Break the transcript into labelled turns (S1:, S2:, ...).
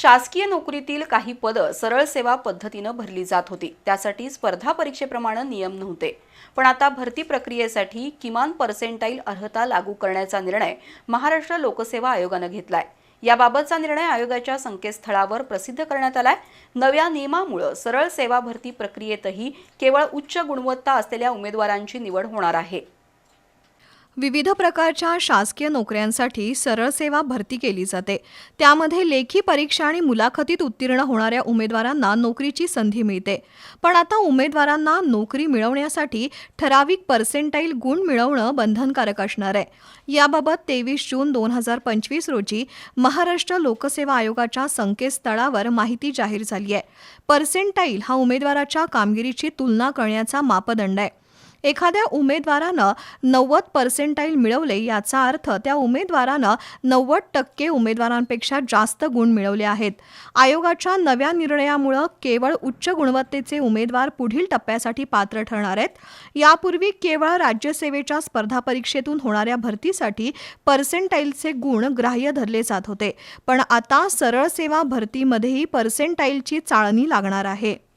S1: शासकीय नोकरीतील काही पदं सरळ सेवा पद्धतीनं भरली जात होती. त्यासाठी स्पर्धा परीक्षेप्रमाणे नियम नव्हते. पण आता भरती प्रक्रियेसाठी किमान पर्सेंटाईल अर्हता लागू करण्याचा निर्णय महाराष्ट्र लोकसेवा आयोगानं घेतलाय. याबाबतचा निर्णय आयोगाच्या संकेतस्थळावर प्रसिद्ध करण्यात आलाय. नव्या नियमामुळे सरळ सेवा भरती प्रक्रियेतही केवळ उच्च गुणवत्ता असलेल्या उमेदवारांची निवड होणार आहे.
S2: विविध प्रकारच्या शासकीय नोकऱ्यांसाठी सरळ सेवा भरती केली जाते. त्यामध्ये लेखी परीक्षा आणि मुलाखतीत उत्तीर्ण होणाऱ्या उमेदवारांना नोकरीची संधी मिळते. पण आता उमेदवारांना नोकरी मिळवण्यासाठी ठराविक पर्सेंटाईल गुण मिळवणं बंधनकारक असणार आहे. याबाबत तेवीस जून दोन हजार पंचवीस रोजी महाराष्ट्र लोकसेवा आयोगाच्या संकेतस्थळावर माहिती जाहीर झाली आहे. पर्सेंटाईल हा उमेदवाराच्या कामगिरीची तुलना करण्याचा मापदंड आहे. एखाद्या उमेदवारानं नव्वद पर्सेंटाईल मिळवले याचा अर्थ त्या उमेदवारानं नव्वद टक्के उमेदवारांपेक्षा जास्त गुण मिळवले आहेत. आयोगाच्या नव्या निर्णयामुळं केवळ उच्च गुणवत्तेचे उमेदवार पुढील टप्प्यासाठी पात्र ठरणार आहेत. यापूर्वी केवळ राज्यसेवेच्या स्पर्धा परीक्षेतून होणाऱ्या भरतीसाठी पर्सेंटाईलचे गुण ग्राह्य धरले जात होते. पण आता सरळ सेवा भरतीमध्येही पर्सेंटाईलची चाळणी लागणार आहे.